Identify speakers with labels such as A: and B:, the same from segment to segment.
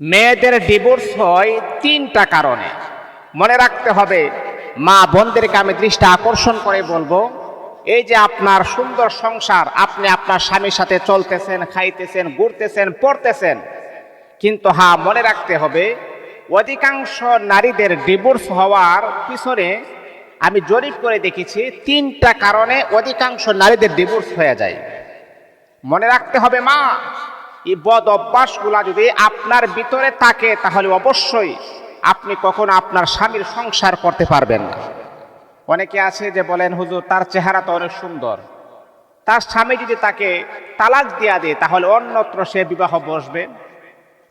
A: মেয়েদের ডিভোর্স হয় তিনটা কারণে। মনে রাখতে হবে, মা বোনদেরকে আমি দৃষ্টি আকর্ষণ করে বলব, এই যে আপনার সুন্দর সংসার, আপনি আপনার স্বামীর সাথে চলতেছেন, খাইতেছেন, ঘুরতেছেন, পড়তেছেন, কিন্তু হ্যাঁ মনে রাখতে হবে, অধিকাংশ নারীদের ডিভোর্স হওয়ার পিছনে আমি জরিপ করে দেখেছি, তিনটা কারণে অধিকাংশ নারীদের ডিভোর্স হয়ে যায়। মনে রাখতে হবে মা এই বদ অভ্যাসগুলা যদি আপনার ভিতরে থাকে, তাহলে অবশ্যই আপনি কখনো আপনার স্বামীর সংসার করতে পারবেন না। অনেকে আছে যে বলেন, হুজুর, তার চেহারা তো অনেক সুন্দর। তার স্বামী যদি তাকে তালাক দিয়া দেয়, তাহলে অন্যত্র সে বিবাহ বসবে।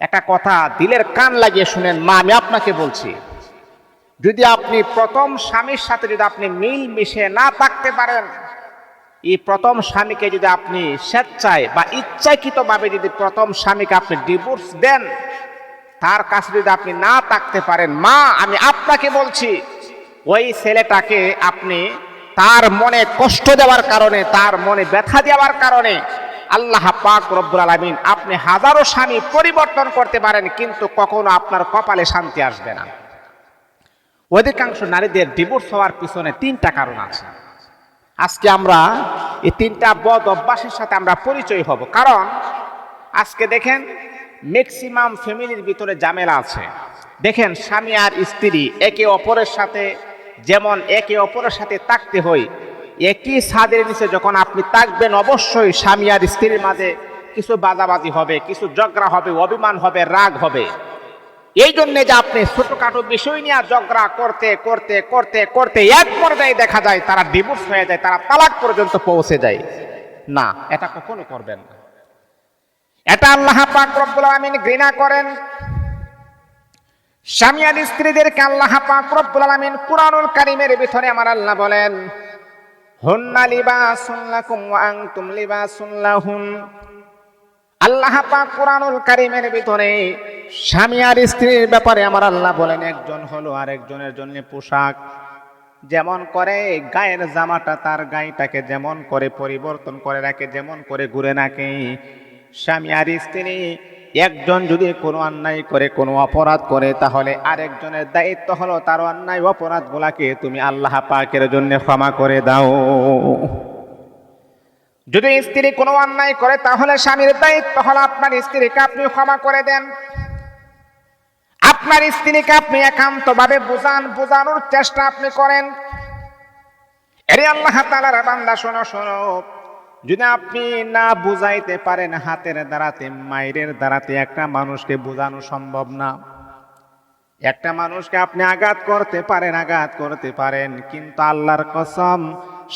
A: একটা কথা দিলের কান লাগিয়ে শুনেন, মা, আমি আপনাকে বলছি, যদি আপনি প্রথম স্বামীর সাথে যদি আপনি মিল মিশে না থাকতে পারেন এই প্রথম স্বামীকে যদি আপনি স্বেচ্ছায় বা ইচ্ছাকৃতভাবে যদি প্রথম স্বামীকে আপনি ডিভোর্স দেন, তার কাছে যদি আপনি না থাকতে পারেন, মা, আমি আপনাকে বলছি। ওই ছেলেটাকে আপনি তার মনে কষ্ট দেওয়ার কারণে, তার মনে ব্যথা দেওয়ার কারণে আল্লাহ পাক রব্বুল আলামিন আপনি হাজারো স্বামী পরিবর্তন করতে পারেন, কিন্তু কখনো আপনার কপালে শান্তি আসবে না। অধিকাংশ নারীদের ডিভোর্স হওয়ার পিছনে তিনটা কারণ আছে। আজকে আমরা এই তিনটা বদ অভ্যাসের সাথে আমরা পরিচয় হব। কারণ আজকে দেখেন ম্যাক্সিমাম ফ্যামিলির ভিতরে ঝামেলা আছে। দেখেন স্বামী আর স্ত্রী একে অপরের সাথে যেমন একে অপরের সাথে থাকতে হয়, একই ছাদের নিচে যখন আপনি থাকবেন অবশ্যই স্বামী আর স্ত্রীর মাঝে কিছু বাজাবাজি হবে, কিছু ঝগড়া হবে, অভিমান হবে, রাগ হবে। এই জন্যে যে আপনি ছোটখাটো বিষয় নিয়ে ঝগড়া করতে করতে করতে করতে এক পর্যায়ে দেখা যায় তারা ডিভোর্স হয়ে যায়, তারা তালাক পর্যন্ত পৌঁছে যায়। না, এটা কখনো করবেন না। এটা আল্লাহ পাক রব্বুল আলামিন ঘৃণা করেন। স্বামী আর স্ত্রীদেরকে আল্লাহ পাক রব্বুল আলামিন কুরআনুল কারীমের ভিতরে আমার আল্লাহ বলেন, হুন্না লিবাসুন লাকুম ওয়া আনতুম লিবাসুন লাহুন আল্লাহ পাক কোরআনুল কারিমের ভিতরে স্বামী আর স্ত্রীর ব্যাপারে আমার আল্লাহ বলেন, একজন হলো আর একজনের জন্য পোশাক। যেমন করে গায়ের জামাটা, তার গায়েটাকে যেমন করে পরিবর্তন করে রাখে, যেমন করে ঘুরে রাখে। স্বামী আর স্ত্রী, একজন যদি কোনো অন্যায় করে, কোনো অপরাধ করে, তাহলে আরেকজনের দায়িত্ব হলো তার অন্যায় অপরাধগুলাকে তুমি আল্লাহ পাকের জন্য ক্ষমা করে দাও। যদি স্ত্রী কোনো অন্যায় করে, তাহলে স্বামীর দায়িত্ব হলো আপনার স্ত্রীকে আপনি ক্ষমা করে দেন। আপনার স্ত্রীকে আপনি একান্তভাবে বুঝান, বোঝানোর চেষ্টা আপনি করেন। এরে আল্লাহ তালার বান্দা, শোনো শোনো। যদি আপনি না বুঝাইতে পারেন হাতের দ্বারাতে, মায়ের দ্বারাতে, একটা মানুষকে বোঝানো সম্ভব না। একটা মানুষকে আপনি আঘাত করতে পারেন, আঘাত করতে পারেন, কিন্তু আল্লাহর কসম,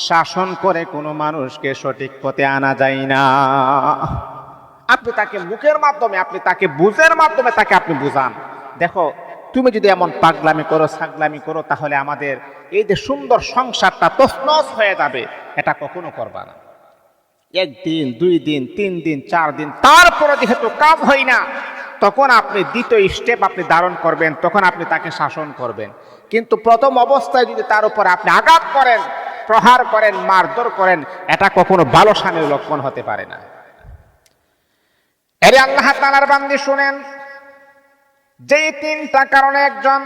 A: শাসন করে কোনো মানুষকে সঠিক পথে আনা যায় না। আপনি তাকে মুখের মাধ্যমে, আপনি তাকে বুঝের মাধ্যমে তাকে আপনি বুঝান। দেখো, তুমি যদি এমন পাগলামি করো, ছাগলামি করো, তাহলে আমাদের এই যে সুন্দর সংসারটা তসনস হয়ে যাবে, এটা কখনো করবা না। একদিন, দুই দিন, তিন দিন, চার দিন, তারপরে যেহেতু কাজ হয় না, তখন আপনি দ্বিতীয় স্টেপ আপনি ধারণ করবেন, তখন আপনি তাকে শাসন করবেন। কিন্তু প্রথম অবস্থায় যদি তার উপর আপনি আঘাত করেন, প্রহার করেন, মারধর করেন, এটা কখনো ভালো স্বামীর লক্ষণ হতে পারে না। এর আল্লাহ তালার বান্দি শুনেন যে তিনটা কারণে একজন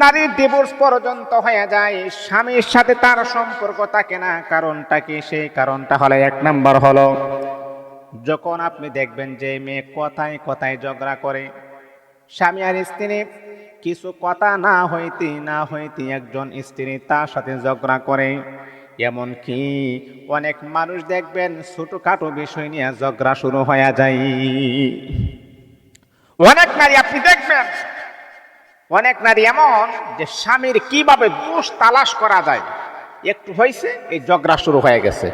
A: নারীর ডিভোর্স পর্যন্ত হয়ে যায়, স্বামীর সাথে তার সম্পর্ক থাকে না, কারণটা কি? সেই কারণটা হলো এক নম্বর হলো, যখন আপনি দেখবেন যে মেয়ে কথায় কথায় ঝগড়া করে, স্বামী আর স্ত্রী কিছু কথা না হইতে না হইতে একজন স্ত্রী তার সাথে ঝগড়া করে এমন কি অনেক মানুষ দেখবেন ছোটখাটো বিষয় নিয়ে ঝগড়া শুরু হয়ে যায়। অনেক নারী আপনি দেখবেন, অনেক নারী এমন যে স্বামীর কীভাবে দোষ তালাশ করা যায়। একটু হয়েছে এই ঝগড়া শুরু হয়ে গেছে।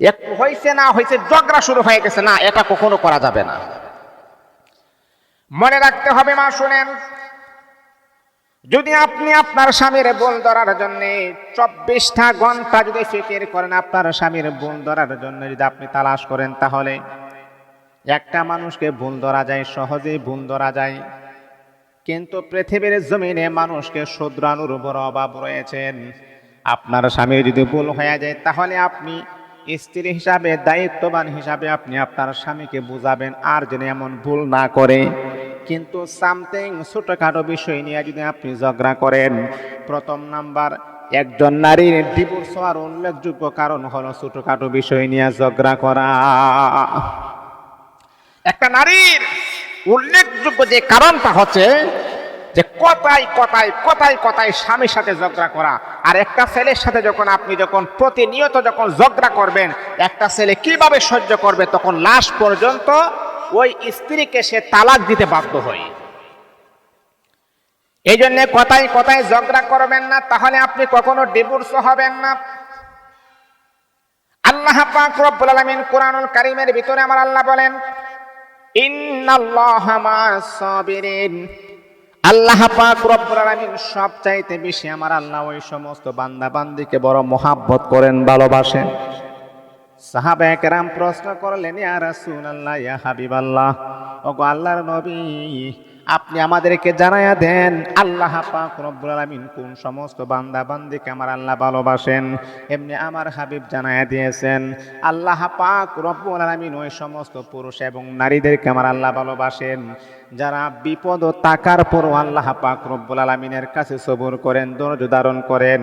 A: একটু হয়েছে না হয়েছে ঝগড়া শুরু হয়ে গেছে, না, এটা কখনো করা যাবে না। মনে রাখতে হবে মা, শুনেন, যদি আপনি আপনার স্বামীর বোন ধরার জন্য চব্বিশটা ঘণ্টা যদি ফিকির করেন আপনার স্বামীর বোন ধরার জন্য যদি আপনি তালাশ করেন, তাহলে একটা মানুষকে ভুল ধরা যায়, সহজেই ভুল ধরা যায়। কিন্তু পৃথিবীর জমিনে মানুষকে শুদ্রানুর বড় অভাব রয়েছেন আপনার স্বামী যদি ভুল হয়ে যায়, তাহলে আপনি স্ত্রী হিসাবে, দায়িত্ববান হিসাবে আপনি আপনার স্বামীকে বুঝাবেন, আর যেন এমন ভুল না করে। কিন্তু সামথিং ছোটখাটো বিষয় নিয়ে যদি আপনি ঝগড়া করেন, প্রথম নাম্বার, একজন নারীর ডিভোর্স হওয়ার উল্লেখযোগ্য কারণ হলো ছোটখাটো বিষয় নিয়ে ঝগড়া করা। একটা নারীর উল্লেখযোগ্য যে কারণটা হচ্ছে যে কথায় কথায় কথায় কথায় স্বামীর সাথে ঝগড়া করা। আর একটা ছেলের সাথে যখন আপনি যখন প্রতিনিয়ত যখন ঝগড়া করবেন, একটা ছেলে কীভাবে সহ্য করবে তখন লাস্ট পর্যন্ত ওই স্ত্রীকে সে তালাক দিতে বাধ্য হয়। এই জন্য কথায় কথায় ঝগড়া করবেন না, তাহলে আপনি কখনো ডিভোর্স হবেন না। আল্লাহ পাক রব্বুল আলামিন কোরআনুল কারীমের ভিতরে আমার আল্লাহ বলেন আল্লাহ পাক রব্বুল আলামিন সবচাইতে বেশি আমার আল্লাহ ওই সমস্ত বান্দা বান্দিকে বড় মহাব্বত করেন, ভালোবাসেন। সাহাবা একরাম প্রশ্ন করলেন, ইয়া রাসূলুল্লাহ, ইয়া হাবিবাল্লাহ, ওগো আল্লাহর নবী আপনি আমাদেরকে জানায়া দেন, আল্লাহ পাক রব্বুল আলামিন কোন সমস্ত বান্দা বান্দিকে আমার আল্লাহ ভালোবাসেন? এমনি আমার হাবিব জানায়া দিয়েছেন, আল্লাহ পাক রব্বুল আলামিন ওই সমস্ত পুরুষ এবং নারীদেরকে আমার আল্লাহ ভালোবাসেন। যারা বিপদ ও তাকার পরও আল্লাহ পাক রব্বুল আলামিনের কাছে সবুর করেন, ধৈর্য ধারণ করেন,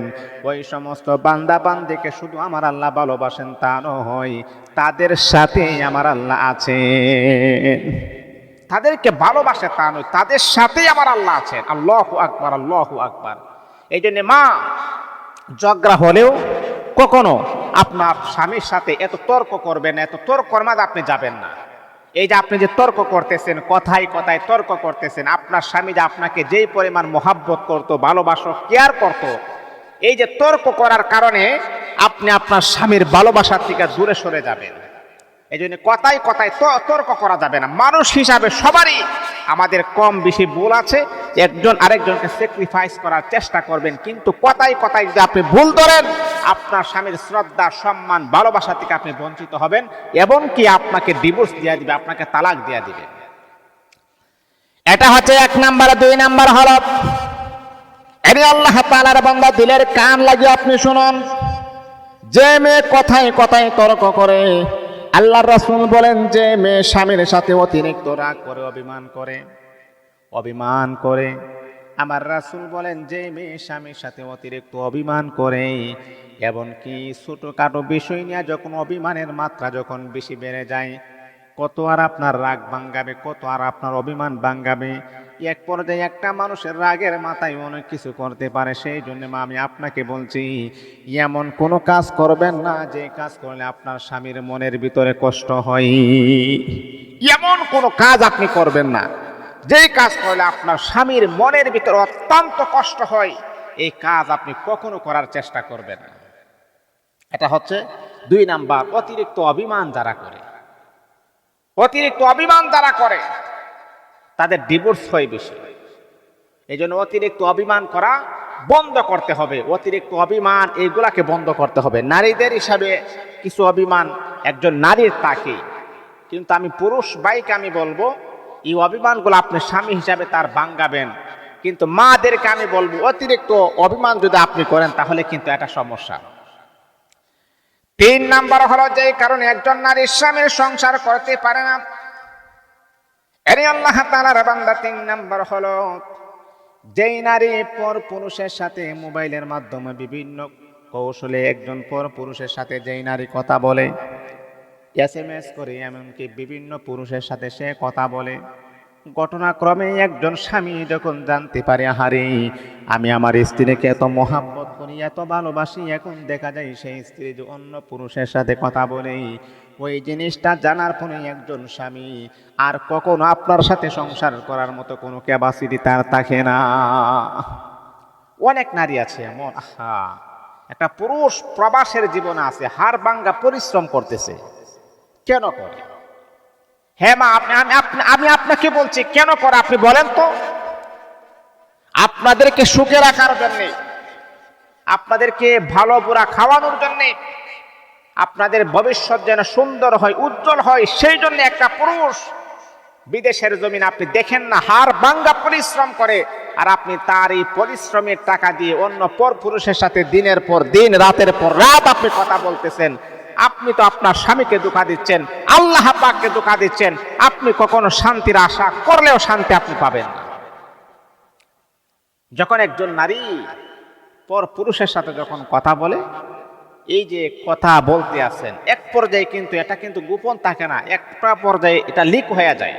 A: ওই সমস্ত বান্দা বান্দিকে শুধু আমার আল্লাহ ভালোবাসেন তা নয়, তাদের সাথেই আমার আল্লাহ আছেন। তাদেরকে ভালোবাসে তা নয়, তাদের সাথেই আমার আল্লাহ আছেন। আল্লাহ আকবার আল্লাহ আকবার। এই জন্য মা, ঝগড়া হলেও কখনো আপনার স্বামীর সাথে এত তর্ক করবেন এত তর্কর মাঝে আপনি যাবেন না। এই যে আপনি যে তর্ক করতেছেন, কথায় কথায় তর্ক করতেছেন, আপনার স্বামী যে আপনাকে যেই পরিমাণ মোহাব্বত করতো, ভালোবাসো, কেয়ার করতো, এই যে তর্ক করার কারণে আপনি আপনার স্বামীর ভালোবাসার থেকে দূরে সরে যাবেন। এই জন্য কথায় কথায় তর্ক করা যাবে না। মানুষ হিসাবে সবারই আমাদের কম বেশি ভুল আছে। একজন আরেকজনকে স্যাক্রিফাইস করার চেষ্টা করবেন, কিন্তু কথায় কথায় যদি আপনি ভুল ধরেন, আপনার স্বামীর শ্রদ্ধা, সম্মান, ভালোবাসা থেকে আপনি বঞ্চিত হবেন এবং কি আপনাকে ডিভোর্স দিয়ে দিবে, আপনাকে তালাক দিয়ে দিবে। এটা হচ্ছে এক নাম্বার, দুই নাম্বার হল এরে আল্লাহ তাআলার বান্দা দিলের কান লাগিয়ে আপনি শুনুন। যে মেয়ে কথায় কথায় তর্ক করে আল্লাহর রাসূল বলেন যে, মেয়ে স্বামীর সাথে অতিরিক্ত রাগ করে, অভিমান করে অভিমান করে। আমার রাসূল বলেন যে, মেয়ে স্বামীর সাথে অতিরিক্ত অভিমান করে। এমনকি ছোটোখাটো বিষয় নিয়ে যখন অভিমানের মাত্রা যখন বেশি বেড়ে যায়, কত আর আপনার রাগ ভাঙ্গাবে, কত আর আপনার অভিমান ভাঙ্গাবে। এক পর্যায়ে একটা মানুষের রাগের মাথায় অনেক কিছু করতে পারে, সেই জন্য মা, আমি আপনাকে বলছি, এমন কোনো কাজ করবেন না, যে কাজ করলে আপনার স্বামীর মনের ভিতরে কষ্ট হয়। এমন কোনো কাজ আপনি করবেন না, যেই কাজ করলে আপনার স্বামীর মনের ভিতরে অত্যন্ত কষ্ট হয়, এই কাজ আপনি কখনো করার চেষ্টা করবেন না। এটা হচ্ছে দুই নাম্বার, অতিরিক্ত অভিমান যারা করে। অতিরিক্ত অভিমান যারা করে তাদের ডিভোর্স হয় বেশি। এই জন্য অতিরিক্ত অভিমান করা বন্ধ করতে হবে। অতিরিক্ত অভিমান এইগুলাকে বন্ধ করতে হবে। নারীদের হিসাবে কিছু অভিমান, একজন নারীর তাকে। কিন্তু আমি পুরুষ বাইকে আমি বলব, এই অভিমানগুলো আপনি স্বামী হিসাবে তার বাঙ্গাবেন কিন্তু মাদেরকে আমি বলব, অতিরিক্ত অভিমান যদি আপনি করেন, তাহলে কিন্তু এটা সমস্যা। তিন নাম্বার হলো যে কারণে একজন নারী স্বামীর সংসার করতে পারে না। এরে আল্লাহ তাআলার বান্দা তিন নাম্বার হলো, যেই নারী পর পুরুষের সাথে মোবাইলের মাধ্যমে বিভিন্ন কৌশলে একজন পর পুরুষের সাথে যেই নারী কথা বলে, এস এম এস করে, এমনকি বিভিন্ন পুরুষের সাথে সে কথা বলে, ঘটনাক্রমে একজন স্বামী যখন জানতে পারে হারে আমি আমার স্ত্রীকে এত মহাব্বত করি, এত ভালোবাসি, এখন দেখা যায় সেই স্ত্রী যে অন্য পুরুষের সাথে কথা বলে ওই জিনিসটা জানার পরে একজন স্বামী আর কখনো আপনার সাথে সংসার করার মতো কোনো ক্যাপাসিটি তার থাকে না। অনেক নারী আছে এমন, আহা, একটা পুরুষ প্রবাসের জীবনে আছে হার বাঙ্গা পরিশ্রম করতেছে। কেন করে? হ্যাঁ মা আপনি আমি আমি আপনাকে বলছি, কেন করে আপনি বলেন তো? আপনাদেরকে সুখে রাখার জন্যে, আপনাদেরকে ভালো, বুড়া খাওয়ানোর জন্যে আপনাদের ভবিষ্যৎ যেন সুন্দর হয়, উজ্জ্বল হয়, সেই জন্য একটা পুরুষ বিদেশের জমিন আপনি দেখেন না হার বাঙ্গা পরিশ্রম করে, আর আপনি তার এই পরিশ্রমের টাকা দিয়ে অন্য পর পুরুষের সাথে দিনের পর দিন, রাতের পর রাত আপনি কথা বলতেছেন। আপনি তো আপনার স্বামীকে ধোকা দিচ্ছেন, আল্লাহ পাককে ধোকা দিচ্ছেন, আপনি কখনো শান্তির আশা করলেও শান্তি আপনি পাবেন না। যখন একজন নারী পর পুরুষের সাথে যখন কথা বলে এই যে কথা বলতে আছেন, এক পর্যায়ে কিন্তু এটা কিন্তু গোপন থাকে না একটা পর্যায়ে এটা লিক হয়ে যায়।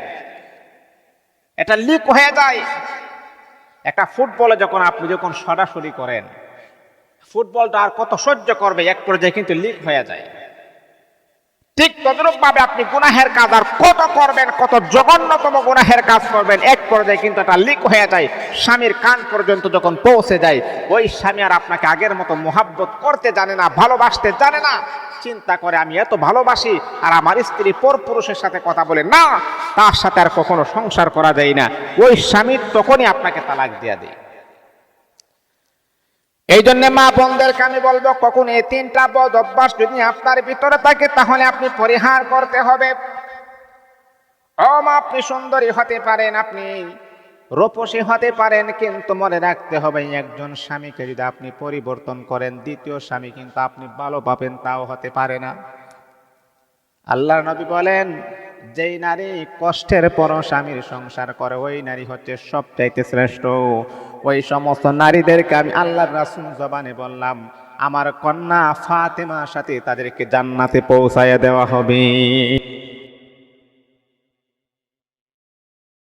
A: এটা লিক হয়ে যায়। একটা ফুটবলে যখন আপনি যখন সরাসরি করেন, ফুটবলটা আর কত সহ্য করবে, এক পর্যায়ে কিন্তু লিক হয়ে যায়। ঠিক তদরূপ ভাবে আপনি গুনাহের কাজ আর কত করবেন, কত জঘন্যতম গুনাহের কাজ করবেন, এক পর্যায়ে কিন্তু এটা লিক হয়ে যায়, স্বামীর কান পর্যন্ত যখন পৌঁছে যায়, ওই স্বামী আর আপনাকে আগের মতো মোহাব্বত করতে জানে না, ভালোবাসতে জানে না। চিন্তা করে, আমি এত ভালোবাসি আর আমার স্ত্রী পর পুরুষের সাথে কথা বলে না, তার সাথে আর কখনো সংসার করা যায় না। ওই স্বামী তখনই আপনাকে তালাক দিয়ে দেয়। এই জন্য মা বোনদেরকে আমি বলব, কখন এই তিনটা বদ অভ্যাস যদি আপনার ভিতরে থাকে, তাহলে আপনি পরিহার করতে হবে। আপনি সুন্দরী হতে পারেন, আপনি রূপসী হতে পারেন, কিন্তু মনে রাখতে হবে একজন স্বামীকে যদি আপনি পরিবর্তন করেন, দ্বিতীয় স্বামী কিন্তু আপনি ভালো পাবেন, তাও হতে পারে না। আল্লাহ নবী বলেন, যেই নারী কষ্টের পর স্বামীর সংসার করে, ওই নারী হচ্ছে সবচাইতে শ্রেষ্ঠ। ওই সমস্ত নারীদেরকে আমি আল্লাহর রাসুল জবানে বললাম, আমার কন্যা ফাতেমার সাথে তাদেরকে জান্নাতে পৌঁছাইয়া দেওয়া হবে।